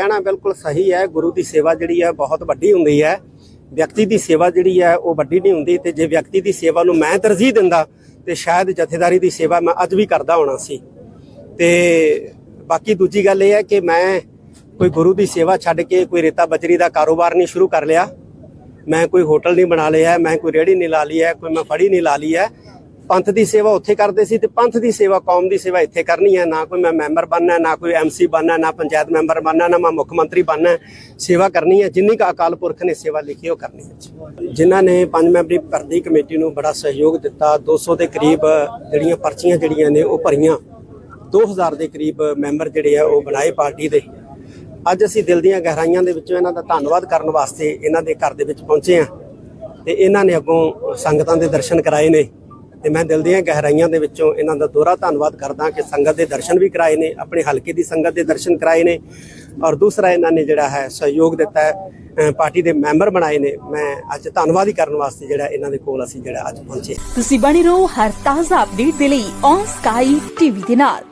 ਕਹਿਣਾ ਬਿਲਕੁਲ ਸਹੀ ਹੈ, ਗੁਰੂ ਦੀ ਸੇਵਾ ਜਿਹੜੀ ਹੈ ਬਹੁਤ ਵੱਡੀ ਹੁੰਦੀ ਹੈ। ਵਿਅਕਤੀ ਦੀ ਸੇਵਾ ਜਿਹੜੀ ਹੈ ਉਹ ਵੱਡੀ ਨਹੀਂ ਹੁੰਦੀ ਤੇ ਜੇ ਵਿਅਕਤੀ ਦੀ ਸੇਵਾ ਨੂੰ ਮੈਂ ਤਰਜੀਹ ਦਿੰਦਾ ਤੇ ਸ਼ਾਇਦ ਜਥੇਦਾਰੀ ਦੀ ਸੇਵਾ ਮੈਂ ਅੱਜ ਵੀ ਕਰਦਾ ਹੋਣਾ ਸੀ। ਤੇ ਬਾਕੀ ਦੂਜੀ ਗੱਲ ਇਹ ਹੈ ਕਿ ਮੈਂ ਕੋਈ ਗੁਰੂ ਦੀ ਸੇਵਾ ਛੱਡ ਕੇ ਕੋਈ ਰੇਤਾ ਬਜਰੀ ਦਾ ਕਾਰੋਬਾਰ ਨਹੀਂ ਸ਼ੁਰੂ ਕਰ ਲਿਆ। ਮੈਂ ਕੋਈ ਹੋਟਲ ਨਹੀਂ ਬਣਾ ਲਿਆ, ਮੈਂ ਕੋਈ ਰੇੜੀ ਨਹੀਂ ਲਾ ਲਈ ਹੈ, ਕੋਈ ਮੈਂ ਫੜੀ ਨਹੀਂ ਲਾ ਲਈ ਹੈ। ਪੰਥ ਦੀ ਸੇਵਾ ਉੱਥੇ ਕਰਦੇ ਸੀ ਤੇ ਪੰਥ ਦੀ ਸੇਵਾ, ਕੌਮ ਦੀ ਸੇਵਾ ਇੱਥੇ ਕਰਨੀ ਹੈ। ਨਾ ਕੋਈ ਮੈਂ ਮੈਂਬਰ ਬਣਨਾ, ਨਾ ਕੋਈ ਐਮਸੀ ਬਣਨਾ, ਨਾ ਪੰਚਾਇਤ ਮੈਂਬਰ ਬਣਨਾ, ਨਾ ਮੈਂ ਮੁੱਖ ਮੰਤਰੀ ਬਣਨਾ। ਸੇਵਾ ਕਰਨੀ ਹੈ। ਜਿੰਨੀ ਕੁ ਅਕਾਲ ਪੁਰਖ ਨੇ ਸੇਵਾ ਲਿਖੀ, ਉਹ ਕਰਨੀ ਹੈ। ਜਿਨ੍ਹਾਂ ਨੇ ਪੰਜ ਮੈਂਬਰੀ ਭਰਤੀ ਕਮੇਟੀ ਨੂੰ ਬੜਾ ਸਹਿਯੋਗ ਦਿੱਤਾ। 200 ਦੇ ਕਰੀਬ ਜਿਹੜੀਆਂ ਪਰਚੀਆਂ ਜਿਹੜੀਆਂ ਨੇ, ਉਹ ਭਰੀਆਂ। 2000 ਦੇ ਕਰੀਬ ਮੈਂਬਰ ਜਿਹੜੇ ਆ, ਉਹ ਬਣਾਏ ਪਾਰਟੀ ਦੇ। ਅੱਜ ਅਸੀਂ ਦਿਲ ਦੀਆਂ ਗਹਿਰਾਈਆਂ ਦੇ ਵਿੱਚੋਂ ਇਹਨਾਂ ਦਾ ਧੰਨਵਾਦ ਕਰਨ ਵਾਸਤੇ ਇਹਨਾਂ ਦੇ ਘਰ ਦੇ ਵਿੱਚ ਪਹੁੰਚੇ ਆ ਤੇ ਇਹਨਾਂ ਨੇ ਅੱਗੋਂ ਸੰਗਤਾਂ ਦੇ ਦਰਸ਼ਨ ਕਰਾਏ ਨੇ। ਤੇ ਮੈਂ ਦਿਲ ਦੀਆਂ ਗਹਿਰਾਈਆਂ ਦੇ ਵਿੱਚੋਂ ਇਹਨਾਂ ਦਾ ਦੋਹਰਾ ਧੰਨਵਾਦ ਕਰਦਾ ਕਿ ਸੰਗਤ ਦੇ ਦਰਸ਼ਨ ਵੀ ਕਰਾਏ ਨੇ, ਆਪਣੇ ਹਲਕੇ ਦੀ ਸੰਗਤ ਦੇ ਦਰਸ਼ਨ ਕਰਾਏ ਨੇ ਔਰ ਦੂਸਰਾ ਇਹਨਾਂ ਨੇ ਜਿਹੜਾ ਹੈ ਸਹਿਯੋਗ ਦਿੱਤਾ ਹੈ ਪਾਰਟੀ ਦੇ ਮੈਂਬਰ ਬਣਾਏ ਨੇ। ਮੈਂ ਅੱਜ ਧੰਨਵਾਦ ਹੀ ਕਰਨ ਵਾਸਤੇ ਜਿਹੜਾ ਇਹਨਾਂ ਦੇ ਕੋਲ ਅਸੀਂ ਜਿਹੜਾ ਅੱਜ ਪਹੁੰਚੇ। ਤੁਸੀਂ ਬਣੇ ਰਹੋ ਹਰ ਤਾਜ਼ਾ ਅਪਡੇਟ ਦੇ ਲਈ ਔਨ ਸਕਾਈ ਟੀਵੀ ਦੇ ਨਾਲ।